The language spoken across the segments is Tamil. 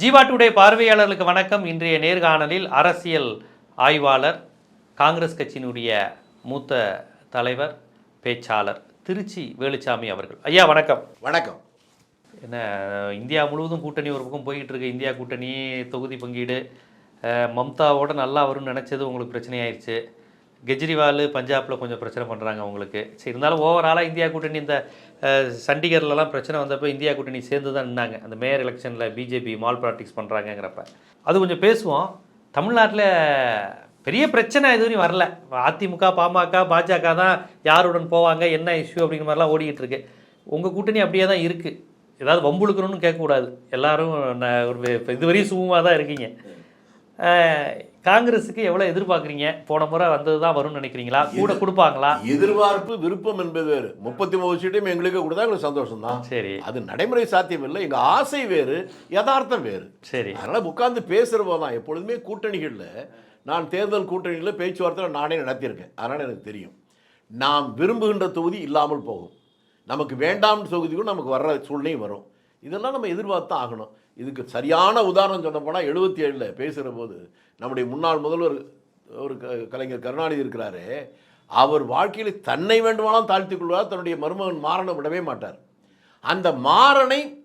ஜீவா டுடே பார்வையாளர்களுக்கு வணக்கம். இன்றைய நேர்காணலில் அரசியல் ஆய்வாளர் காங்கிரஸ் கட்சியினுடைய மூத்த தலைவர் பேச்சாளர் திருச்சி வேலுச்சாமி அவர்கள். ஐயா வணக்கம். வணக்கம். என்ன இந்தியா முழுவதும் கூட்டணி ஒரு பக்கம் போய்கிட்டு இருக்கு இந்தியா கூட்டணி தொகுதி பங்கீடு மம்தாவோட நல்லா வரும்னு நினச்சது உங்களுக்கு பிரச்சனையாயிருச்சு. கெஜ்ரிவால் பஞ்சாபில் கொஞ்சம் பிரச்சனை பண்ணுறாங்க அவங்களுக்கு. சரி இருந்தாலும் ஓவராலாக இந்தியா கூட்டணி இந்த சண்டிகர்லலாம் பிரச்சனை வந்தப்போ இந்தியா கூட்டணி சேர்ந்து தான் நின்னாங்க. அந்த மேயர் எலெக்ஷனில் பிஜேபி மால் ப்ராக்டிக்ஸ் பண்ணுறாங்கங்கிறப்ப அது கொஞ்சம் பேசுவோம். தமிழ்நாட்டில் பெரிய பிரச்சனை எதுவும் வரல. அதிமுக பாமக பாஜக தான் யாருடன் போவாங்க என்ன இஷ்யூ அப்படிங்கிற மாதிரிலாம் ஓடிக்கிட்டு இருக்கு. உங்கள் கூட்டணி அப்படியே தான் இருக்குது ஏதாவது வம்புழுக்கணும்னு கேட்கக்கூடாது. எல்லோரும் ஒரு இதுவரையும் சுமமாக தான் இருக்கீங்க. காங்கிரஸுக்கு எவ்வளோ எதிர்பார்க்குறீங்க? போன முறை வந்தது தான் வரும்னு நினைக்கிறீங்களா? கூட கொடுப்பாங்களா? எதிர்பார்ப்பு விருப்பம் என்பது வேறு. முப்பத்தி மூணு சீட்டையும் எங்களுக்கு கொடுத்தா எங்களுக்கு சந்தோஷம் தான் சரி. அது நடைமுறை சாத்தியம் இல்லை எங்க ஆசை வேறு யதார்த்தம் வேறு. சரி. அதனால உட்கார்ந்து பேசுற போதான் எப்பொழுதுமே கூட்டணிகள்ல நான் தேர்தல் கூட்டணியில் பேச்சுவார்த்தை நானே நடத்தியிருக்கேன். அதனால எனக்கு தெரியும். நாம் விரும்புகின்ற தொகுதி இல்லாமல் போகும். நமக்கு வேண்டாம் தொகுதிக்கும் நமக்கு வர்ற சூழ்நிலையும் வரும். இதெல்லாம் நம்ம எதிர்பார்த்து தான் ஆகணும். இதுக்கு சரியான உதாரணம் சொல்ல போனால் எழுபத்தி ஏழில் பேசுகிற போது நம்முடைய முன்னாள் முதல்வர் ஒரு க- கலைஞர் கருணாநிதி இருக்கிறாரு அவர் வாழ்க்கையில் தன்னை வேண்டுமானாலும் தாழ்த்திக் கொள்வார் தன்னுடைய மருமகன் மாறனை விடவே மாட்டார். அந்த மாறனை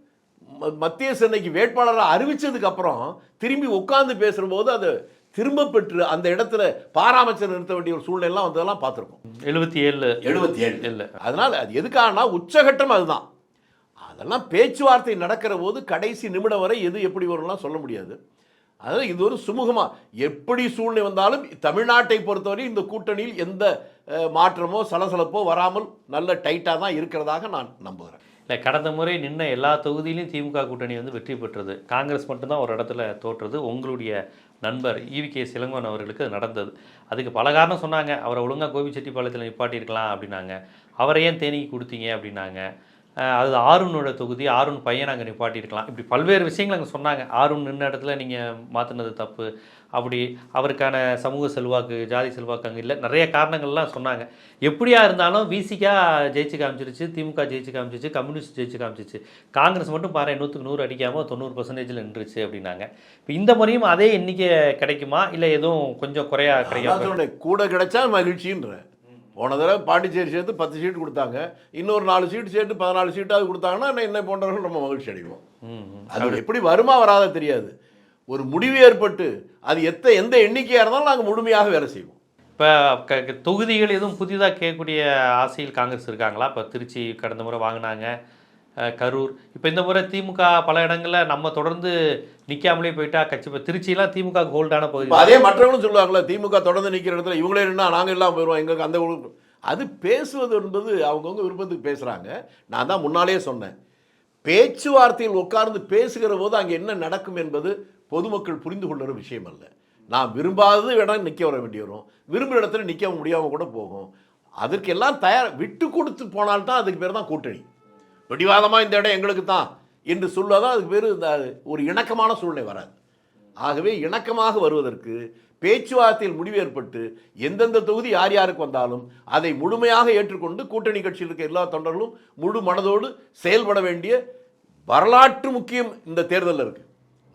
ம- மத்திய சென்னைக்கு வேட்பாளராக அறிவிச்சதுக்கு அப்புறம் திரும்பி உட்கார்ந்து பேசுகிற போது அதை திரும்ப பெற்று அந்த இடத்துல பாராமச்சர் நிறுத்த வேண்டிய ஒரு சூழ்நிலைலாம் வந்ததெல்லாம் பார்த்துருக்கோம். எழுபத்தி ஏழு எழுபத்தி ஏழு இல்லை. அதனால அது எதுக்காகனா உச்சகட்டம் அதுதான். அதெல்லாம் பேச்சுவார்த்தை நடக்கிற போது கடைசி நிமிடம் வரை எது எப்படி வரும்லாம் சொல்ல முடியாது. அதாவது இது ஒரு சுமூகமாக எப்படி சூழ்நிலை வந்தாலும் தமிழ்நாட்டை பொறுத்தவரை இந்த கூட்டணியில் எந்த மாற்றமோ சலசலப்போ வராமல் நல்ல டைட்டாக தான் இருக்கிறதாக நான் நம்புகிறேன். இல்லை கடந்த முறை நின்ன எல்லா தொகுதியிலையும் திமுக கூட்டணி வந்து வெற்றி பெற்றது. காங்கிரஸ் மட்டும்தான் ஒரு இடத்துல தோற்றது. உங்களுடைய நண்பர் ஈவி கே. சிலங்கோன் அவர்களுக்கு அது நடந்தது. அதுக்கு பல காரணம் சொன்னாங்க. அவரை ஒழுங்காக கோபிச்செட்டிப்பாளையத்தில் நிப்பாட்டியிருக்கலாம் அப்படின்னாங்க. அவரை ஏன் தேனிக்கு கொடுத்தீங்க அப்படின்னாங்க. அது ஆருணோட தொகுதி ஆருண் பையன் அங்கே நிப்பாட்டியிருக்கலாம். இப்படி பல்வேறு விஷயங்கள் அங்கே சொன்னாங்க. ஆருண் நின்ன இடத்துல நீங்கள் மாற்றினது தப்பு. அப்படி அவருக்கான சமூக செல்வாக்கு ஜாதி செல்வாக்கு அங்கே இல்லை. நிறைய காரணங்கள்லாம் சொன்னாங்க. எப்படியா இருந்தாலும் விசிகா ஜெயிச்சு காமிச்சிருச்சு திமுக ஜெயிச்சு காமிச்சிச்சு கம்யூனிஸ்ட் ஜெயிச்சு காமிச்சிச்சு காங்கிரஸ் மட்டும் பாரு நூற்றுக்கு நூறு அடிக்காமல் தொண்ணூறு பர்சன்டேஜில் நின்றுச்சு அப்படின்னாங்க. இப்போ இந்த முறையும் அதே எண்ணிக்கை கிடைக்குமா? இல்லை எதுவும் கொஞ்சம் குறையா கிடைக்கும்? கூட கிடைச்சா மகிழ்ச்சின்ற. போன தடவை பாண்டிச்சேரி சேர்த்து பத்து சீட்டு கொடுத்தாங்க. இன்னொரு நாலு சீட்டு சேர்த்து பதினாலு சீட்டாவது கொடுத்தாங்கன்னா என்ன போன்றவர்கள் நம்ம மகிழ்ச்சி அடைவோம். அது எப்படி வருமா வராத தெரியாது. ஒரு முடிவு ஏற்பட்டு அது எத்த எந்த எண்ணிக்கையாக இருந்தாலும் நாங்கள் முழுமையாக வேலை செய்வோம். இப்போ தொகுதிகள் எதுவும் புதிதாக கேட்கக்கூடிய ஆசையில் காங்கிரஸ் இருக்காங்களா? இப்போ திருச்சி கடந்த முறை வாங்கினாங்க. கரூர். இப்போ இந்த முறை திமுக பல இடங்களில் நம்ம தொடர்ந்து நிற்காமலே போயிட்டா கட்சி. இப்போ திருச்சியெல்லாம் திமுக கோல்டான பகுதி. அதே மற்றவங்களும் சொல்லுவாங்களே திமுக தொடர்ந்து நிற்கிற இடத்துல இவங்களே நின்னா நாங்கள் எல்லாம் போயிடுவோம் எங்களுக்கு அந்த ஒரு- அது பேசுவது என்பது அவங்கவுங்க விருப்பத்துக்கு பேசுகிறாங்க நான் தான் முன்னாலே சொன்னேன். பேச்சுவார்த்தையில் உட்கார்ந்து பேசுகிற போது அங்கே என்ன நடக்கும் என்பது பொதுமக்கள் புரிந்து கொள்கிற விஷயம் அல்ல. நான் விரும்பாதது இடம் நிற்க வர வேண்டி வரும். விரும்புகிற இடத்துல நிற்க முடியாமல் கூட போகும். அதற்கு எல்லாம் தயார் விட்டு கொடுத்து போனால்தான் அதுக்கு பேர் தான் கூட்டணி. பிடிவாதமாக இந்த இடம் எங்களுக்கு தான் என்று சொல்வதால் அதுக்கு பேர் இந்த ஒரு இணக்கமான சூழ்நிலை வராது. ஆகவே இணக்கமாக வருவதற்கு பேச்சுவார்த்தையில் முடிவு ஏற்பட்டு எந்தெந்த தொகுதி யார் யாருக்கு வந்தாலும் அதை முழுமையாக ஏற்றுக்கொண்டு கூட்டணி கட்சியில் இருக்க எல்லா தொண்டர்களும் முழு மனதோடு செயல்பட வேண்டிய வரலாற்று முக்கியம் இந்த தேர்தலில் இருக்குது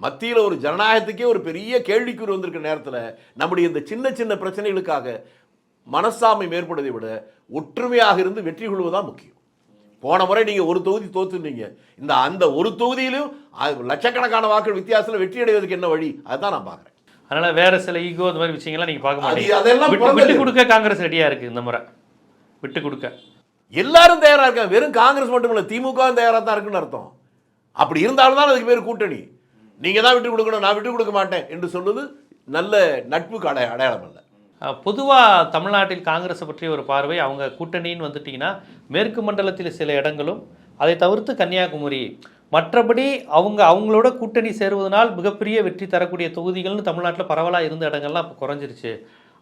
மத்தியில் ஒரு ஜனநாயகத்துக்கே ஒரு பெரிய கேள்விக்குறி வந்திருக்க நேரத்தில் நம்முடைய இந்த சின்ன சின்ன பிரச்சனைகளுக்காக மனசாமை ஏற்படுவதை விட ஒற்றுமையாக இருந்து வெற்றி கொள்வதுதான் முக்கியம். போன முறை நீங்கள் ஒரு தொகுதி தோத்துனீங்க இந்த அந்த ஒரு தொகுதியிலும் லட்சக்கணக்கான வாக்குகள் வித்தியாசத்தில் வெற்றி அடைவதற்கு என்ன வழி? அதுதான் நான் பார்க்குறேன். அதனால வேற சில ஈகோ இந்த மாதிரி விஷயங்கள்லாம் நீங்கள் பார்க்க மாட்டீங்க. அதெல்லாம் விட்டு கொடுக்க காங்கிரஸ் ரெடியாக இருக்குது இந்த முறை. விட்டு கொடுக்க. எல்லாரும் தயாரா இருக்காங்க. வெறும் காங்கிரஸ் மட்டும் இல்லை திமுக தயாரா தான் இருக்குன்னு அர்த்தம். அப்படி இருந்தாலும் தான் அதுக்கு பேர் கூட்டணி. நீங்க தான் விட்டு கொடுக்கணும் நான் விட்டு கொடுக்க மாட்டேன் என்று சொல்வது நல்ல நட்புக்கு அடைய அடையாளம் அல்ல. பொதுவாக தமிழ்நாட்டில் காங்கிரஸை பற்றிய ஒரு பார்வை அவங்க கூட்டணின்னு வந்துட்டிங்கன்னா மேற்கு மண்டலத்தில் சில இடங்களும் அதை தவிர்த்து கன்னியாகுமரி. மற்றபடி அவங்க அவங்களோட கூட்டணி சேருவதனால் மிகப்பெரிய வெற்றி தரக்கூடிய தொகுதிகள்னு தமிழ்நாட்டில் பரவலாக இருந்த இடங்கள்லாம் இப்போ குறைஞ்சிருச்சு.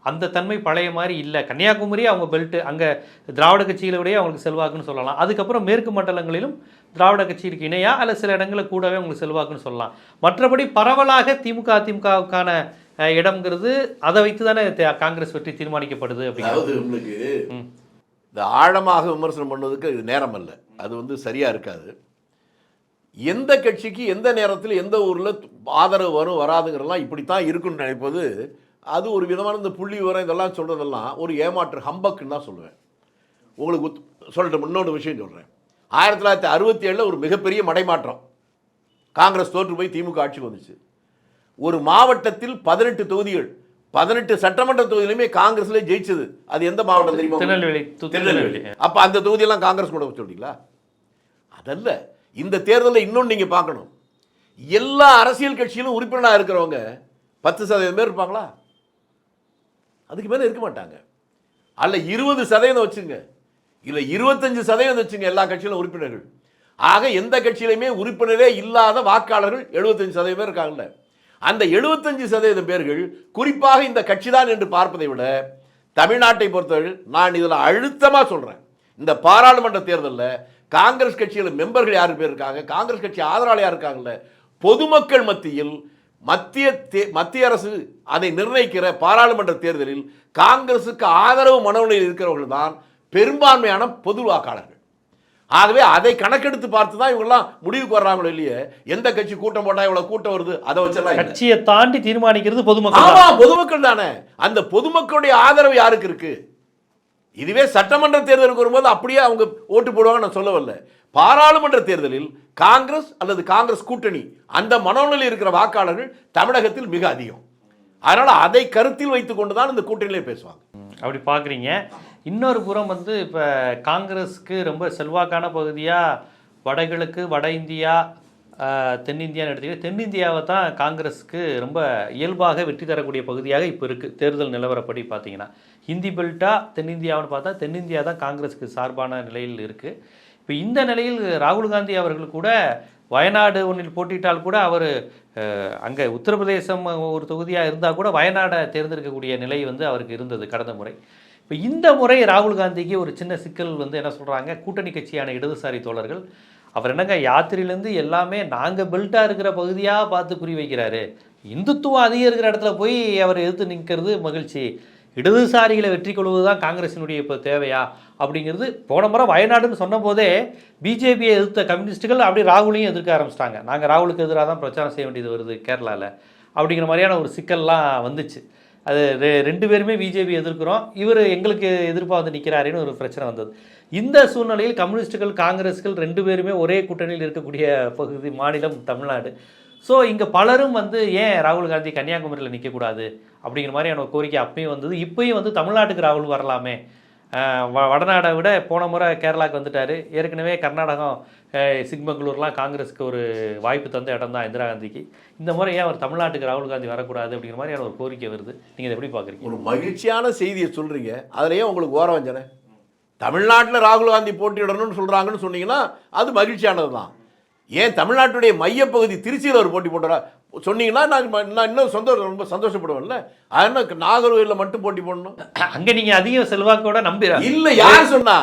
அந்த தன்மை பழைய மாதிரி இல்லை. கன்னியாகுமரி அவங்க பெல்ட்டு அங்கே திராவிட கட்சிகளோடய அவங்களுக்கு செல்வாக்குன்னு சொல்லலாம். அதுக்கப்புறம் மேற்கு மண்டலங்களிலும் திராவிட கட்சிக்கு இணையாக அல்ல சில இடங்களில் கூடவே அவங்களுக்கு செல்வாக்குன்னு சொல்லலாம். மற்றபடி பரவலாக திமுக அதிமுகவுக்கான இடம்ங்கிறது அதை வைத்து தானே காங்கிரஸ் வெற்றி தீர்மானிக்கப்படுது அப்படிங்கிறது உங்களுக்கு இந்த ஆழமாக விமர்சனம் பண்ணுவதற்கு இது நேரம் அல்ல அது வந்து சரியா இருக்காது. எந்த கட்சிக்கு எந்த நேரத்தில் எந்த ஊரில் ஆதரவு வரும் வராதுங்கிறதெல்லாம் இப்படித்தான் இருக்குன்னு நினைப்பது அது ஒரு விதமான இந்த புள்ளி விவரம் இதெல்லாம் சொல்கிறதெல்லாம் ஒரு ஏமாற்று ஹம்பக்குன்னு தான் சொல்லுவேன். உங்களுக்கு சொல்லட்டும் இன்னொரு விஷயம் சொல்கிறேன் ஆயிரத்தி தொள்ளாயிரத்தி அறுபத்தி ஏழில் ஒரு மிகப்பெரிய மடைமாற்றம். காங்கிரஸ் தோற்று போய் திமுக ஆட்சிக்கு வந்துச்சு. ஒரு மாவட்டத்தில் பதினெட்டு தொகுதிகள் பதினெட்டு சட்டமன்ற தொகுதியிலுமே காங்கிரஸ்ல ஜெயிச்சது. அது எந்த மாவட்டம் தெரியுமா திருநெல்வேலி திருநெல்வேலி. அப்ப அந்த தொகுதியெல்லாம் காங்கிரஸ் கூட சொல்றீங்களா? அதல்ல இந்த தேர்தலில் இன்னொன்று நீங்க பார்க்கணும். எல்லா அரசியல் கட்சியிலும் உறுப்பினராக இருக்கிறவங்க பத்து சதவீதம் பேர் இருப்பாங்களா? அதுக்கு மேல இருக்க மாட்டாங்க. அல்ல இருபது சதவீதம் வச்சுங்க. இல்ல இருபத்தஞ்சு சதவீதம் வச்சுங்க எல்லா கட்சியிலும் உறுப்பினர்கள். ஆக எந்த கட்சியிலுமே உறுப்பினரே இல்லாத வாக்காளர்கள் 75% சதவீதம் பேர் இருக்காங்கல்ல. அந்த 75% சதவீதம் பேர்கள் குறிப்பாக இந்த கட்சி தான் என்று பார்ப்பதை விட தமிழ்நாட்டை பொறுத்தவரை நான் இதில் அழுத்தமாக சொல்கிறேன் இந்த பாராளுமன்ற தேர்தலில் காங்கிரஸ் கட்சியில் மெம்பர்கள் யார் பேர் இருக்காங்க? காங்கிரஸ் கட்சி ஆதரவாளர் யார் இருக்காங்கல்ல? பொதுமக்கள் மத்தியில் மத்திய தே- மத்திய அரசு அதை நிர்ணயிக்கிற பாராளுமன்ற தேர்தலில் காங்கிரசுக்கு ஆதரவு மனநிலையில் இருக்கிறவர்கள் தான் பெரும்பான்மையான பொது வாக்காளர்கள். ஆகவே அதை கணக்கெடுத்து பார்த்து தான் இவங்கெல்லாம் முடிவுக்கு வர்றாங்களோ இல்லையே? எந்த கட்சி கூட்டம் போட்டா இவ்வளவு கூட்டம் வருது? அதை வச்செல்லாம். கட்சியை தாண்டி தீர்மானிக்கிறது பொதுமக்கள் ஆமா. பொதுமக்கள் தானே. அந்த பொதுமக்களுடைய ஆதரவு யாருக்கு இருக்கு? இதுவே சட்டமன்ற தேர்தலுக்கு வரும்போது அப்படியே அவங்க ஓட்டு போடுவாங்க நான் சொல்ல வரல பாராளுமன்ற தேர்தலில் காங்கிரஸ் அல்லது காங்கிரஸ் கூட்டணி அந்த மனோநிலை இருக்கிற வாக்காளர்கள் தமிழகத்தில் மிக அதிகம். அதனால அதை கருத்தில் வைத்துக் கொண்டு தான் இந்த கூட்டணியிலே பேசுவாங்க. அப்படி பார்க்குறீங்க. இன்னொரு புறம் வந்து இப்போ காங்கிரஸ்க்கு ரொம்ப செல்வாக்கான பகுதியாக வடகிழக்கு வட இந்தியா தென்னிந்தியான்னு எடுத்துக்கிட்டு தென்னிந்தியாவை தான் காங்கிரஸுக்கு ரொம்ப இயல்பாக வெற்றி தரக்கூடிய பகுதியாக இப்போ இருக்குது தேர்தல் நிலவரப்படி பார்த்தீங்கன்னா. ஹிந்தி பெல்ட்டாக தென்னிந்தியாவுன்னு பார்த்தா தென்னிந்தியா தான் காங்கிரஸுக்கு சார்பான நிலையில் இருக்குது இப்போ இந்த நிலையில் ராகுல் காந்தி அவர்கள் கூட வயநாடு ஒன்றில் போட்டியிட்டால் கூட அவர் அங்கே உத்தரப்பிரதேசம் ஒரு தொகுதியாக இருந்தால் கூட வயநாடை தேர்ந்தெடுக்கக்கூடிய நிலை வந்து அவருக்கு இருந்தது கடந்த முறை. இப்போ இந்த முறை ராகுல் காந்திக்கு ஒரு சின்ன சிக்கல் வந்து என்ன சொல்கிறாங்க கூட்டணி கட்சியான இடதுசாரி தோழர்கள் அவர் என்னங்க யாத்திரையிலேருந்து எல்லாமே நாங்கள் பெல்ட்டாக இருக்கிற பகுதியாக பார்த்து குறி வைக்கிறாரு. இந்துத்துவம் அதிகம் இருக்கிற இடத்துல போய் அவர் எதிர்த்து நிற்கிறது மகிழ்ச்சி. இடதுசாரிகளை வெற்றி கொள்வது தான் காங்கிரசினுடைய இப்போ தேவையா? அப்படிங்கிறது போன முறை வயநாடுன்னு சொன்ன போதே பிஜேபியை எதிர்த்த கம்யூனிஸ்ட்டுகள் அப்படி ராகுலையும் எதிர்க்க ஆரம்பிச்சிட்டாங்க. நாங்கள் ராகுலுக்கு எதிராக தான் பிரச்சாரம் செய்ய வேண்டியது வருது கேரளாவில் அப்படிங்கிற மாதிரியான ஒரு சிக்கல்லாம் வந்துச்சு. அது ரெ- ரெண்டு பேருமே பிஜேபி எதிர்க்கிறோம். இவர் எங்களுக்கு எதிர்ப்பாக வந்து நிற்கிறாருன்னு ஒரு பிரச்சனை வந்தது. இந்த சூழ்நிலையில் கம்யூனிஸ்ட்டுகள் காங்கிரஸ்கள் ரெண்டு பேருமே ஒரே கூட்டணியில் இருக்கக்கூடிய பகுதி மாநிலம் தமிழ்நாடு. ஸோ இங்கே பலரும் வந்து ஏன் ராகுல் காந்தி கன்னியாகுமரியில் நிற்கக்கூடாது அப்படிங்கிற மாதிரியான ஒரு கோரிக்கை அப்பயும் வந்தது. இப்பயும் வந்து தமிழ்நாட்டுக்கு ராகுல் வரலாமே. வ வடநாடை விட போன முறை கேரளாவுக்கு வந்துட்டார். ஏற்கனவே கர்நாடகம் சிக்மங்களூர்லாம் காங்கிரஸுக்கு ஒரு வாய்ப்பு தந்த இடம் தான் இந்திரா காந்திக்கு. இந்த முறை ஏன் அவர் தமிழ்நாட்டுக்கு ராகுல் காந்தி வரக்கூடாது அப்படிங்கிற மாதிரியான ஒரு கோரிக்கை வருது? நீங்கள் இதை எப்படி பார்க்குறீங்க? ஒரு மகிழ்ச்சியான செய்தியை சொல்றீங்க. அதுலயே உங்களுக்கு ஓர வஞ்சனை? தமிழ்நாட்டில் ராகுல் காந்தி போட்டியிடணும்னு சொல்றாங்கன்னு சொன்னீங்கன்னா அது மகிழ்ச்சியானது தான் ஏன் தமிழ்நாட்டுடைய மையப்பகுதி திருச்சியில் ஒரு போட்டி போட்டுறா சொன்னீங்கன்னா நான் நான் இன்னும் சந்தோஷம் ரொம்ப சந்தோஷப்படுவேன்ல. அதனால நாகர்கோயிலில் மட்டும் போட்டி போடணும்? அங்கே நீங்கள் அதிக செல்வாக்கோட நம்புற இல்ல யார் சொன்னா?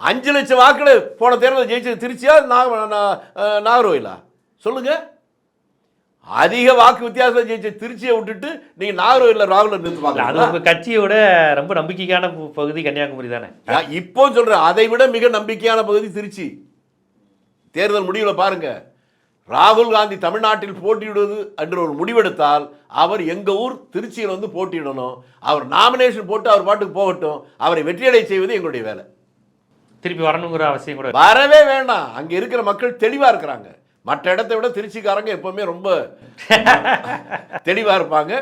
அஞ்சு லட்சம் வாக்குல போன தேர்தல் ஜெயிச்சது திருச்சியா நாகர்கோயிலா சொல்லுங்க. அதிக வாக்கு வித்தியாசம் ஜெயிச்ச திருச்சியை விட்டுட்டு நீங்க நாகர்கோயில்ல ராகுல நிறுத்து இல்ல, அது உங்கள் கட்சியோட ரொம்ப நம்பிக்கைக்கான பு- பகுதி கன்னியாகுமரி தானே. இப்போ சொல்றேன் அதை விட மிக நம்பிக்கையான பகுதி திருச்சி. தேர்தல் முடிவுல பாருங்க. ராகுல் காந்தி தமிழ்நாட்டில் போட்டியிடுவது என்ற ஒரு முடிவெடுத்தால் அவர் எங்க ஊர் திருச்சியில் வந்து போட்டியிடணும். அவர் நாமினேஷன் போட்டு அவர் பாட்டுக்கு போகட்டும். அவரை வெற்றியடை செய்வது எங்களுடைய வேலை. திருப்பி வரணுங்கிற அவசியம் கூட வரவே வேண்டாம். அங்க இருக்கிற மக்கள் தெளிவா இருக்கிறாங்க. மற்ற இடத்தை விட திருச்சிக்காரங்க எப்பவுமே ரொம்ப தெளிவா இருப்பாங்க.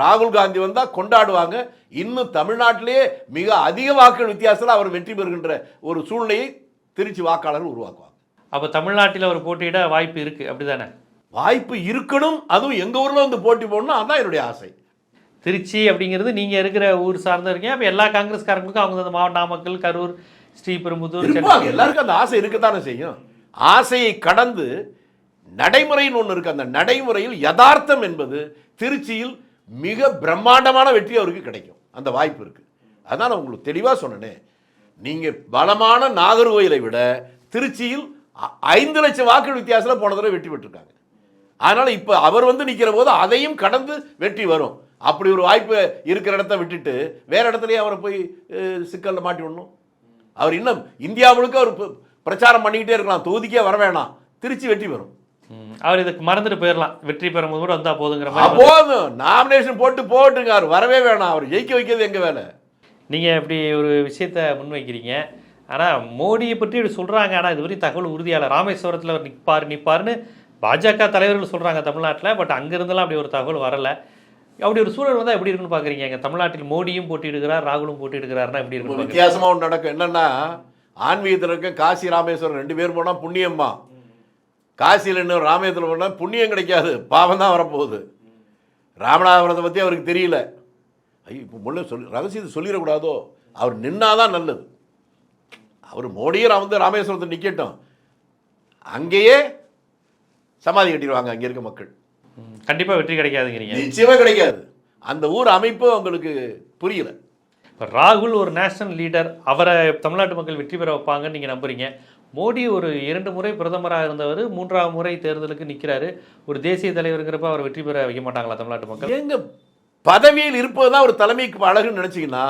ராகுல் காந்தி வந்தா கொண்டாடுவாங்க. இன்னும் தமிழ்நாட்டிலேயே மிக அதிக வாக்குகள் வித்தியாசத்தில் அவர் வெற்றி பெறுகின்ற ஒரு சூழ்நிலையை திருச்சி வாக்காளர்கள் உருவாக்குவாங்க. அப்போ தமிழ்நாட்டில் அவர் போட்டியிட வாய்ப்பு இருக்குது அப்படிதானே? வாய்ப்பு இருக்கணும். அதுவும் எங்க ஊர்ல வந்து போட்டி போடணும். அதான் என்னுடைய ஆசை. திருச்சி அப்படிங்கிறது நீங்கள் இருக்கிற ஊர் சார்ந்த இருக்கீங்க அப்போ எல்லா காங்கிரஸ்காரங்களுக்கும் அவங்க அந்த மாவட்ட நாமக்கல் கரூர் ஸ்ரீபெரும்புதூர் எல்லாருக்கும் அந்த ஆசை இருக்கத்தானே செய்யும்? ஆசையை கடந்து நடைமுறைன்னு ஒன்று இருக்கு. அந்த நடைமுறையில் யதார்த்தம் என்பது திருச்சியில் மிக பிரம்மாண்டமான வெற்றி அவருக்கு கிடைக்கும். அந்த வாய்ப்பு இருக்கு. அதான் நான் உங்களுக்கு தெளிவாக சொன்னேனே. நீங்க பலமான நாகர்கோயிலை விட திருச்சியில் ஐந்து லட்சம் வாக்கு வித்தியாசத்தில் போன தடவை வெற்றி பெற்றிருக்காங்க. அதனால இப்போ அவர் வந்து நிற்கிற போது அதையும் கடந்து வெற்றி வரும். அப்படி ஒரு வாய்ப்பு இருக்கிற இடத்த விட்டுட்டு வேற இடத்துலயே அவரை போய் சிக்கல்ல மாட்டி விடணும். அவர் இன்னும் இந்தியா முழுக்க அவர் பிரச்சாரம் பண்ணிக்கிட்டே இருக்கலாம். தொகுதிக்கே வர வேணாம். திருச்சி வெற்றி பெறும். அவர் இதுக்கு மறந்துட்டு போயிடலாம் வெற்றி பெறும்போது கூட வந்தா போதுங்கிற மாதிரி போதும் நாமினேஷன் போட்டு போட்டுங்க. அவர் வரவே வேணாம். அவர் ஜெயிக்க வைக்கிறது எங்க வேலை? நீங்க இப்படி ஒரு விஷயத்த முன்வைக்கிறீங்க ஆனா மோடியை பற்றி இப்படி சொல்றாங்க. ஆனா இதுவரை தகவல் உறுதியால ராமேஸ்வரத்துல அவர் நிப்பாரு நிப்பாருன்னு பாஜக தலைவர்கள் சொல்றாங்க தமிழ்நாட்டுல. பட் அங்க இருந்தெல்லாம் அப்படி ஒரு தகவல் வரல. அப்படி ஒரு சூழல் வந்தா எப்படி இருக்குன்னு பாக்குறீங்க? எங்க தமிழ்நாட்டில் மோடியும் போட்டியிடுகிறார் ராகுலும் போட்டியிடுகிறாருன்னா எப்படி இருக்கும் பாக்குறீங்க? வித்தியாசமா ஒன்று நடக்கும். என்னன்னா ஆன்மீகத்தில் இருக்க காசி ராமேஸ்வரம் ரெண்டு பேர் போனா புண்ணியம்மா. காசியில் இன்னும் ராமேஸ்வரம் போனா புண்ணியம் கிடைக்காது. பாவம் தான் வரப்போகுது. ராமநாதபுரத்தை பற்றி அவருக்கு தெரியல. ஐயோ இப்போ முள்ள சொல்லி ரகசியத்தை சொல்லிடக்கூடாதோ? அவர் நின்னாதான் நல்லது. அவர் மோடியை வந்து ராமேஸ்வரத்தை நிற்கட்டும் அங்கேயே சமாதி கட்டிடுவாங்க அங்கே இருக்க மக்கள். ம், கண்டிப்பா வெற்றி கிடைக்காதுங்கிறீங்க. நிச்சயமா கிடைக்காது. அந்த ஊர் அமைப்பு அவங்களுக்கு புரியல. இப்போ ராகுல் ஒரு நேஷனல் லீடர் அவரை தமிழ்நாட்டு மக்கள் வெற்றி பெற வைப்பாங்கன்னு நீங்கள் நம்புறீங்க. மோடி ஒரு இரண்டு முறை பிரதமராக இருந்தவர் மூன்றாவது முறை தேர்தலுக்கு நிற்கிறாரு ஒரு தேசிய தலைவருங்கிறப்ப அவர் வெற்றி பெற வைக்க மாட்டாங்களா தமிழ்நாட்டு மக்கள்? எங்க பதவியில் இருப்பது தான் ஒரு தலைமைக்கு அழகுன்னு நினைச்சீங்கன்னா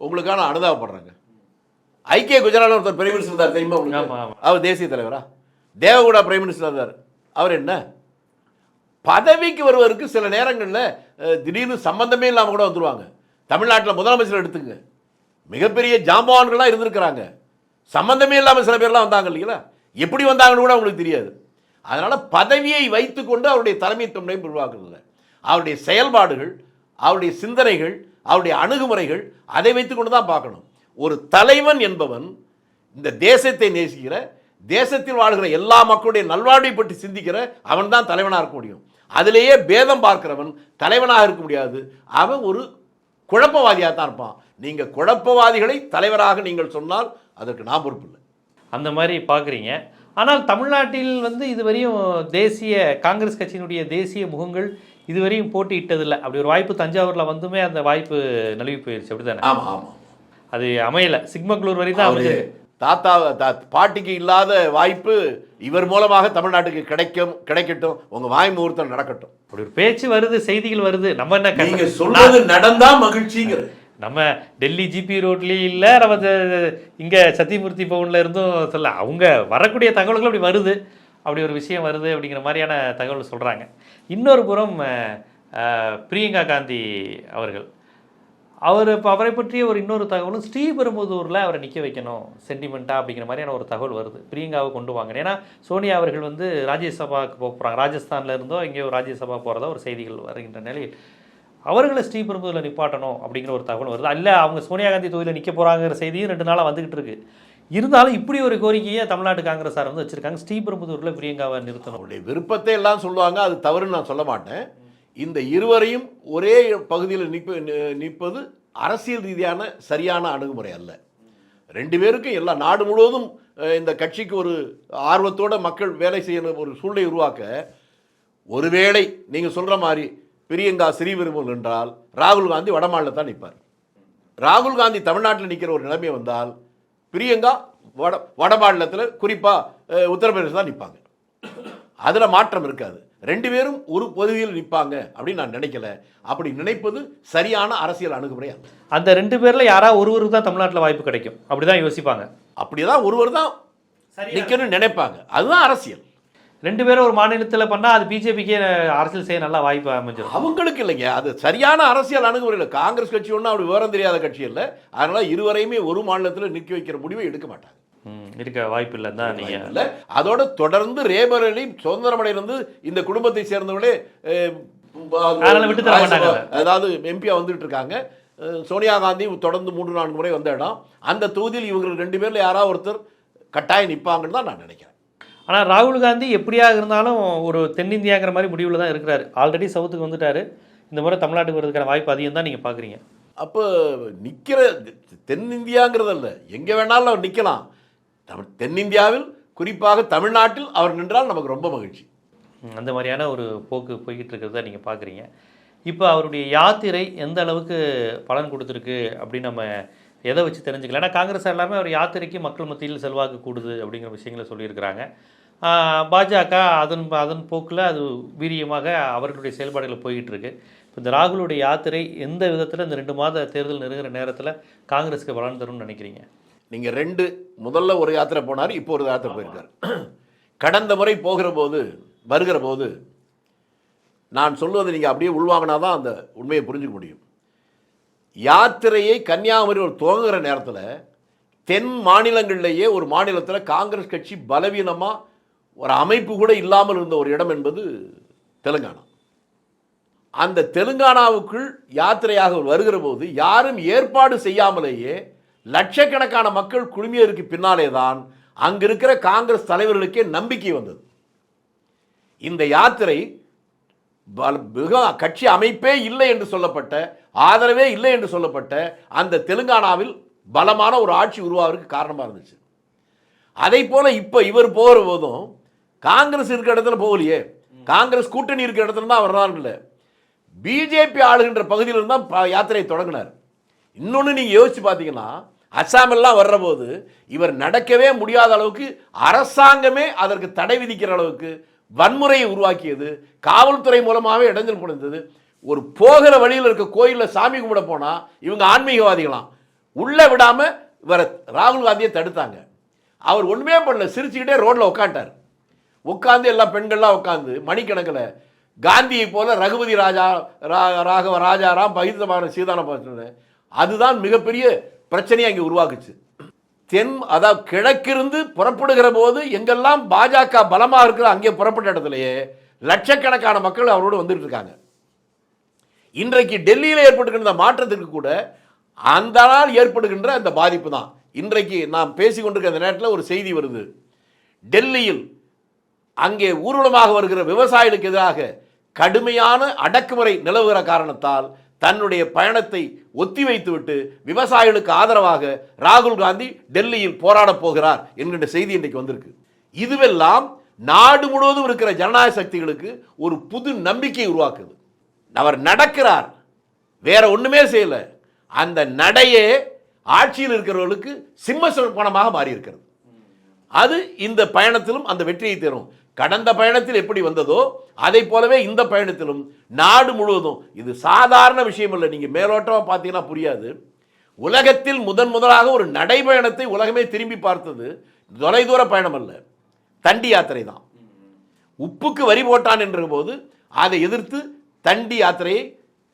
உங்களுக்கான அனுதாபப்படுறாங்க. ஐக்கிய குஜராத் ஒருத்தர் பிரைம் மினிஸ்டர் இருந்தார் தெரியுமா. அவர் தேசிய தலைவரா? தேவகவுடா பிரைம் மினிஸ்டர் இருந்தார். அவர் என்ன? பதவிக்கு வருவதற்கு சில நேரங்களில் திடீர்னு சம்பந்தமே இல்லாமல் கூட வந்துருவாங்க. தமிழ்நாட்டில் முதலமைச்சர் எடுத்துங்க மிகப்பெரிய ஜாம்பவான்களாக இருந்திருக்கிறாங்க. சம்பந்தமே இல்லாமல் சில பேர்லாம் வந்தாங்க இல்லைங்களா? எப்படி வந்தாங்கன்னு கூட அவங்களுக்கு தெரியாது. அதனால் பதவியை வைத்துக்கொண்டு அவருடைய தலைமைத்துவம் உருவாக்குறதில்ல அவருடைய செயல்பாடுகள் அவருடைய சிந்தனைகள் அவருடைய அணுகுமுறைகள் அதை வைத்துக்கொண்டு தான் பார்க்கணும். ஒரு தலைவன் என்பவன் இந்த தேசத்தை நேசிக்கிற தேசத்தில் வாழ்கிற எல்லா மக்களுடைய நல்வாழ்வை பற்றி சிந்திக்கிற அவன் தான் தலைவனாக இருக்க முடியும். அதிலேயே பேதம் பார்க்கிறவன் தலைவனாக இருக்க முடியாது. அவன் ஒரு குழப்பவாதியாக தான் இருப்பான். நீங்கள் குழப்பவாதிகளை தலைவராக நீங்கள் சொன்னால் அதற்கு நான் பொறுப்பு இல்லை. அந்த மாதிரி பார்க்குறீங்க. ஆனால் தமிழ்நாட்டில் வந்து இதுவரையும் தேசிய காங்கிரஸ் கட்சியினுடைய தேசிய முகங்கள் இதுவரையும் போட்டியிட்டதில்லை. அப்படி ஒரு வாய்ப்பு தஞ்சாவூரில் வந்துமே அந்த வாய்ப்பு நழுவி போயிடுச்சு அப்படிதானே ஆமாம் ஆமாம் அது அமையல. சிக்மங்களூர் வரை தான் அவரு தாத்தா பாட்டிக்கு இல்லாத வாய்ப்பு இவர் மூலமாக தமிழ்நாட்டுக்கு கிடைக்கும் கிடைக்கட்டும் உங்க வாய் முகூர்த்தம் நடக்கட்டும். அப்படி ஒரு பேச்சு வருது செய்திகள் வருது நம்ம என்ன நீங்க சொல்றது நடந்தா மகிழ்ச்சிங்கிறது. நம்ம டெல்லி ஜிபி ரோட்லேயும் இல்லை நம்ம இங்க சத்தியமூர்த்தி பவன்ல இருந்தும் சொல்ல அவங்க வரக்கூடிய தகவல்கள் அப்படி வருது. அப்படி ஒரு விஷயம் வருது அப்படிங்கிற மாதிரியான தகவல் சொல்றாங்க. இன்னொரு புறம் பிரியங்கா காந்தி அவர்கள். அவர் இப்போ அவரை பற்றிய ஒரு இன்னொரு தகவலும் ஸ்ரீபெரும்புதூரில் அவரை நிற்க வைக்கணும். சென்டிமெண்ட்டாக அப்படிங்கிற மாதிரியான ஒரு தகவல் வருது. பிரியங்காவை கொண்டு வாங்க. ஏன்னா சோனியா அவர்கள் வந்து ராஜ்யசபாவுக்கு போக போகிறாங்க ராஜஸ்தானில் இருந்தோ எங்கேயோ ராஜ்யசபா போகிறதா ஒரு செய்திகள் வருகின்ற நிலையில் அவர்களை ஸ்ரீபெரும்புதூரில் நிப்பாட்டணும் அப்படிங்கிற ஒரு தகவல் வருது. இல்லை அவங்க சோனியா காந்தி தொகுதியில் நிற்க போகிறாங்கிற செய்தியும் ரெண்டு நாளாக வந்துகிட்டு இருக்கு. இருந்தாலும் இப்படி ஒரு கோரிக்கையை தமிழ்நாடு காங்கிரஸார் வந்து வச்சுருக்காங்க. ஸ்ரீபெரும்புதூரில் பிரியங்காவை நிறுத்தணும். அவருடைய விருப்பத்தை எல்லாம் சொல்லுவாங்க. அது தவறுன்னு நான் சொல்ல மாட்டேன். இந்த இருவரையும் ஒரே பகுதியில் நிற்ப நிற்பது அரசியல் ரீதியான சரியான அணுகுமுறை அல்ல. ரெண்டு பேருக்கும் எல்லா நாடு முழுவதும் இந்த கட்சிக்கு ஒரு ஆர்வத்தோட மக்கள் வேலை செய்யணும் ஒரு சூழ்நிலை உருவாக்க ஒருவேளை நீங்கள் சொல்கிற மாதிரி பிரியங்கா ஸ்ரீபெரும்புதூர் என்றால் ராகுல் காந்தி வடமாநிலத்தான் தான் நிற்பார். ராகுல் காந்தி தமிழ்நாட்டில் நிற்கிற ஒரு நிலைமை வந்தால் பிரியங்கா வட வட மாநிலத்தில் குறிப்பாக உத்தரப்பிரதேசம் தான் நிற்பாங்க. அதில் மாற்றம் இருக்காது. ரெண்டு பேரும் ஒரு பகுதியில் நிற்பாங்க அப்படின்னு நான் நினைக்கல. அப்படி நினைப்பது சரியான அரசியல் அணுகுமுறை அந்த ரெண்டு பேரில் யாராவது ஒருவருக்கு தான் தமிழ்நாட்டில் வாய்ப்பு கிடைக்கும். அப்படிதான் யோசிப்பாங்க. அப்படிதான் ஒருவர் தான் நிற்கணும்னு நினைப்பாங்க. அதுதான் அரசியல். ரெண்டு பேரும் ஒரு மாநிலத்தில் பண்ணால் அது பிஜேபிக்கே அரசியல் செய்ய நல்ல வாய்ப்பு அமைஞ்சிடும் அவங்களுக்கு இல்லைங்க. அது சரியான அரசியல் அணுகுமுறை இல்லை காங்கிரஸ் கட்சி ஒன்றும் அப்படி விவரம் தெரியாத கட்சி இல்லை. அதனால இருவரையுமே ஒரு மாநிலத்தில் நிற்க வைக்கிற முடிவை எடுக்க மாட்டாங்க. இருக்க வாய்ப்பு இல்லைன்னு தான் நீங்கள் இல்ல அதோட தொடர்ந்து ரேபரலி சுதந்திரமடையிலிருந்து இந்த குடும்பத்தை மாட்டாங்க. அதாவது எம்பியா வந்துட்டு இருக்காங்க. சோனியா காந்தி தொடர்ந்து மூன்று நான்கு முறை வந்த இடம். அந்த தொகுதியில் இவங்க ரெண்டு பேர்ல யாராவது ஒருத்தர் கட்டாயம் நிற்பாங்கன்னு தான் நான் நினைக்கிறேன். ஆனால் ராகுல் காந்தி எப்படியாக இருந்தாலும் ஒரு தென்னிந்தியாங்கிற மாதிரி முடிவில் தான் இருக்கிறாரு. ஆல்ரெடி சவுத்துக்கு வந்துட்டாரு. இந்த முறை தமிழ்நாட்டுக்கு வரதுக்கான வாய்ப்பு அதிகம் தான் நீங்கள் பார்க்குறீங்க அப்போ நிற்கிற தென்னிந்தியாங்கிறதல்ல. எங்கே வேணாலும் அவர் நிற்கலாம் தமிழ் தென்னிந்தியாவில் குறிப்பாக தமிழ்நாட்டில் அவர் நின்றால் நமக்கு ரொம்ப மகிழ்ச்சி. அந்த மாதிரியான ஒரு போக்கு போய்கிட்டு இருக்கிறத நீங்கள் பார்க்குறீங்க இப்போ அவருடைய யாத்திரை எந்த அளவுக்கு பலன் கொடுத்துருக்கு அப்படின்னு நம்ம எதை வச்சு தெரிஞ்சுக்கலாம்? ஏன்னா காங்கிரஸ் எல்லாமே அவர் யாத்திரைக்கு மக்கள் மத்தியில் செல்வாக்கு கூடுது அப்படிங்கிற விஷயங்களை சொல்லியிருக்கிறாங்க. பாஜக அதன் அதன் போக்கில் அது வீரியமாக அவர்களுடைய செயல்பாடுகள் போய்கிட்டு இருக்கு. இப்போ இந்த ராகுலுடைய யாத்திரை எந்த விதத்தில் இந்த ரெண்டு மாத தேர்தல் நெருங்குற நேரத்தில் காங்கிரஸுக்கு பலன் தரும்னு நினைக்கிறீங்க? நீங்கள் ரெண்டு முதல்ல ஒரு யாத்திரை போனார் இப்போ ஒரு யாத்திரை போயிருக்காரு. கடந்த முறை போகிற போது வருகிற போது நான் சொல்வதை நீங்கள் அப்படியே உள்வாங்கினா தான் அந்த உண்மையை புரிஞ்சுக்க முடியும். யாத்திரையை கன்னியாகுமரி ஒரு துவங்குகிற நேரத்தில் தென் மாநிலங்களிலேயே ஒரு மாநிலத்தில் காங்கிரஸ் கட்சி பலவீனமாக ஒரு அமைப்பு கூட இல்லாமல் இருந்த ஒரு இடம் என்பது தெலுங்கானா. அந்த தெலுங்கானாவுக்குள் யாத்திரையாக வருகிற போது யாரும் ஏற்பாடு செய்யாமலேயே லட்சக்கணக்கான மக்கள் குழுமியதற்கு பின்னாலே தான் அங்கிருக்கிற காங்கிரஸ் தலைவர்களுக்கே நம்பிக்கை வந்தது. இந்த யாத்திரை மிக கட்சி அமைப்பே இல்லை என்று சொல்லப்பட்ட ஆதரவே இல்லை என்று சொல்லப்பட்ட அந்த தெலுங்கானாவில் பலமான ஒரு ஆட்சி உருவாவதற்கு காரணமாக இருந்துச்சு. அதை போல இப்போ இவர் போகிற போதும் காங்கிரஸ் இருக்கிற இடத்துல போகலையே. காங்கிரஸ் கூட்டணி இருக்கிற இடத்துல தான் அவர் தான் இல்லை. பிஜேபி ஆளுகின்ற பகுதியில் தான் ப- யாத்திரையை தொடங்கினார். இன்னொன்று நீங்கள் யோசிச்சு பார்த்தீங்கன்னா அசாமெல்லாம் வர்றபோது இவர் நடக்கவே முடியாத அளவுக்கு அரசாங்கமே அதற்கு தடை விதிக்கிற அளவுக்கு வன்முறையை உருவாக்கியது. காவல்துறை மூலமாகவே இடைஞ்சல் கொடுத்தது. ஒரு போகிற வழியில் இருக்க கோயிலில் சாமி கும்பிட போனால் இவங்க ஆன்மீகவாதிகளாம். உள்ளே விடாமல் இவரை ராகுல் காந்தியை தடுத்தாங்க. அவர் ஒன்றுமே பண்ணல. சிரிச்சுக்கிட்டே ரோட்டில் உட்காண்டார் உட்காந்து எல்லா பெண்கள்லாம் உட்காந்து மணிக்கணக்கில் காந்தியை போல ரகுபதி ராஜா ரா- ராகவ ராஜாராம் பகிர்ந்தமான சீதான பார்த்தேன் அதுதான் மிகப்பெரிய பிரச்சனையை அங்கே உருவாக்குச்சு. தென் அதாவது கிழக்கிருந்து புறப்படுகிற போது எங்கெல்லாம் பாஜக பலமாக இருக்கிற அங்கே புறப்பட்ட இடத்துலயே லட்சக்கணக்கான மக்கள் அவரோடு வந்துட்டு இருக்காங்க. இன்றைக்கு டெல்லியில் ஏற்பட்டுகின்ற மாற்றத்திற்கு கூட அந்த நாள் ஏற்படுகின்ற அந்த பாதிப்பு தான். இன்றைக்கு நாம் பேசிக்கொண்டிருக்க அந்த நேரத்தில் ஒரு செய்தி வருது. டெல்லியில் அங்கே ஊர்வலமாக வருகிற விவசாயிகளுக்கு எதிராக கடுமையான அடக்குமுறை நிலவுகிற காரணத்தால் தன்னுடைய பயணத்தை ஒத்திவைத்துவிட்டு விவசாயிகளுக்கு ஆதரவாக ராகுல் காந்தி டெல்லியில் போராடப் போகிறார் என்கின்ற செய்தி இன்றைக்கு வந்திருக்கு. இதுவெல்லாம் நாடு முழுவதும் இருக்கிற ஜனநாயக சக்திகளுக்கு ஒரு புது நம்பிக்கை உருவாக்குது. அவர் நடக்கிறார். வேற ஒண்ணுமே செய்யலை. அந்த நடையே ஆட்சியில் இருக்கிறவர்களுக்கு சிம்ம சொற்பனமாக மாறி இருக்கிறது அது இந்த பயணத்திலும் அந்த வெற்றியை தரும். கடந்த பயணத்தில் எப்படி வந்ததோ அதை போலவே இந்த பயணத்திலும் நாடு முழுவதும். இது சாதாரண விஷயம் இல்லை நீங்க மேலோட்டமா பார்த்தீங்கன்னா புரியாது. உலகத்தில் முதன் முதலாக ஒரு நடைபயணத்தை உலகமே திரும்பி பார்த்தது தொலைதூர பயணம் அல்ல. தண்டி யாத்திரை தான். உப்புக்கு வரி போட்டான் என்ற போது அதை எதிர்த்து தண்டி யாத்திரையை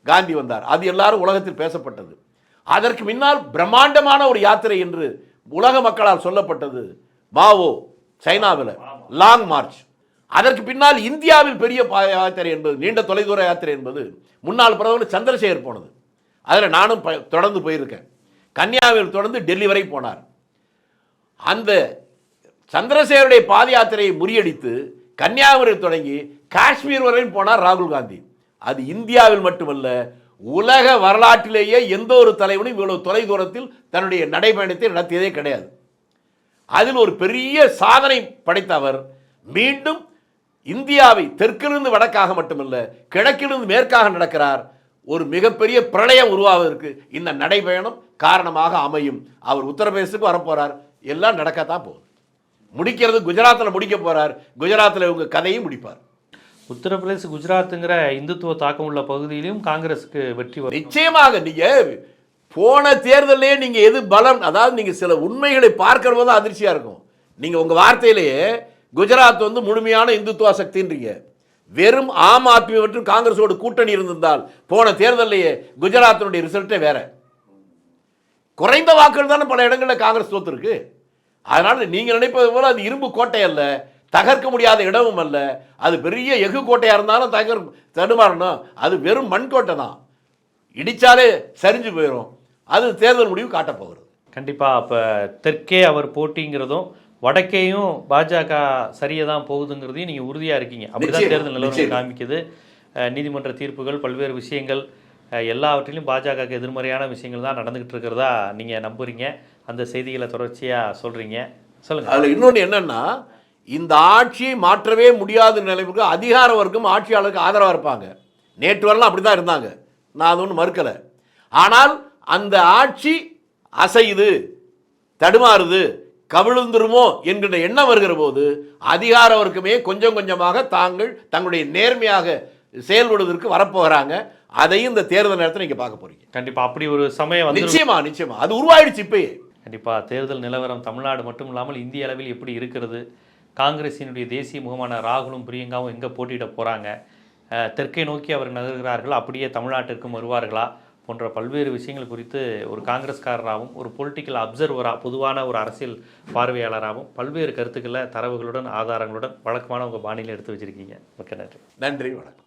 காந்தி வந்தார். அது எல்லாரும் உலகத்தில் பேசப்பட்டது. அதற்கு முன்னால் பிரம்மாண்டமான ஒரு யாத்திரை என்று உலக மக்களால் சொல்லப்பட்டது. மாவோ சைனாவில். Long march. அதற்கு பின்னால் இந்தியாவில் பெரிய யாத்திரை என்பது நீண்ட தொலைதூர யாத்திரை என்பது முன்னாள் பிரதமர் சந்திரசேகர் போனது. அதில் நானும் ப- தொடர்ந்து போயிருக்கேன். கன்னியாவில் தொடர்ந்து டெல்லி வரை போனார். அந்த சந்திரசேகருடைய பாத யாத்திரையை முறியடித்து கன்னியாகுமரி தொடங்கி காஷ்மீர் வரையும் போனார் ராகுல் காந்தி. அது இந்தியாவில் மட்டுமல்ல உலக வரலாற்றிலேயே எந்த ஒரு தலைவனும் இவ்வளவு தொலை தூரத்தில் தன்னுடைய நடைபயணத்தை நடத்தியதே கிடையாது. அதில் ஒரு பெரிய சாதனை படைத்த அவர் மீண்டும் இந்தியாவை தெற்கிலிருந்து வடக்காக மட்டுமல்ல கிழக்கிலிருந்து மேற்காக நடக்கிறார். ஒரு மிகப்பெரிய பிரளயம் உருவாவதற்கு இந்த நடைபயணம் காரணமாக அமையும். அவர் உத்தரப்பிரதேசத்துக்கு வரப்போறார். எல்லாம் நடக்கத்தான் போகுது. முடிக்கிறது குஜராத்தில் முடிக்க போறார். குஜராத்தில் இவங்க கதையும் முடிப்பார். உத்தரப்பிரதேச குஜராத்துங்கிற இந்துத்துவ தாக்கம் உள்ள பகுதியிலும் காங்கிரஸுக்கு வெற்றி வரும் நிச்சயமாக நீங்க போன தேர்தலே நீங்க எது பலம் அதாவது நீங்க சில உண்மைகளை பார்க்கிற போது அதிர்ச்சியா இருக்கும். நீங்க உங்க வார்த்தையிலேயே குஜராத் வந்து முழுமையான இந்துத்துவ சக்தின்றீங்க. வெறும் ஆம் ஆத்மி மற்றும் காங்கிரஸோடு கூட்டணி இருந்திருந்தால் போன தேர்தலையே குஜராத்தினுடைய ரிசல்ட்டே வேற. குறைந்த வாக்குகள் தானே பல இடங்களில் காங்கிரஸ் தோத்துருக்கு. அதனால நீங்கள் நினைப்பது போல அது இரும்பு கோட்டை அல்ல தகர்க்க முடியாத இடமும் அல்ல. அது பெரிய எஃகு கோட்டையாக இருந்தாலும் தகர் தடுமாறணும். அது வெறும் மண் கோட்டை தான். இடித்தாலே சரிஞ்சு போயிடும் அது தேர்தல் முடிவு காட்டப் கண்டிப்பாக அப்போ தெற்கே அவர் போட்டிங்கிறதும் வடக்கேயும் பாஜக சரியா தான் போகுதுங்கிறதையும் நீங்க உறுதியா இருக்கீங்க. அப்படிதான் தேர்தல் நிலவரம். காமிக்குது. நீதிமன்ற தீர்ப்புகள் பல்வேறு விஷயங்கள் எல்லாவற்றிலும் பாஜகவுக்கு எதிர்மறையான விஷயங்கள் தான் நடந்துகிட்டு இருக்கிறதா நீங்க நம்புறீங்க. அந்த செய்திகளை தொடர்ச்சியா சொல்றீங்க. சொல்லுங்க. அதுல இன்னொன்று என்னன்னா இந்த ஆட்சியை மாற்றவே முடியாத நிலைமைக்கு அதிகார வர்க்கம் ஆட்சியாளருக்கு ஆதரவாக இருப்பாங்க. நேற்று வரலாம் அப்படி தான் இருந்தாங்க. நான் அது ஒன்றும் மறுக்கலை. ஆனால் அந்த ஆட்சி அசையுது தடுமாறுது. கவிழுந்துருமோ என்கின்ற எண்ணம் வருகிற போது அதிகார வர்க்கமே கொஞ்சம் கொஞ்சமாக தாங்கள் தங்களுடைய நேர்மையாக செயல்படுவதற்கு வரப்போகிறாங்க. அதையும் இந்த தேர்தல் நேரத்தில் நீங்க பார்க்க போறீங்க. கண்டிப்பா அப்படி ஒரு சமயம் வந்து நிச்சயமா நிச்சயமா. அது உருவாயிடுச்சு இப்பயே. கண்டிப்பா தேர்தல் நிலவரம் தமிழ்நாடு மட்டும் இல்லாமல் இந்திய அளவில் எப்படி இருக்கிறது? காங்கிரஸினுடைய தேசிய முகமான ராகுலும் பிரியங்காவும் எங்கே போட்டியிட போகிறாங்க தெற்கை நோக்கி அவர் நகர்கிறார்கள்? அப்படியே தமிழ்நாட்டிற்கும் வருவார்களா? போன்ற பல்வேறு விஷயங்கள் குறித்து ஒரு காங்கிரஸ்காரராகவும் ஒரு பொலிட்டிக்கல் அப்சர்வராக பொதுவான ஒரு அரசியல் பார்வையாளராகவும் பல்வேறு கருத்துக்களை தரவுகளுடன் ஆதாரங்களுடன் வழக்கமான உங்கள் பாணியில் எடுத்து வச்சிருக்கீங்க. மிக்க நன்றி. நன்றி வணக்கம்.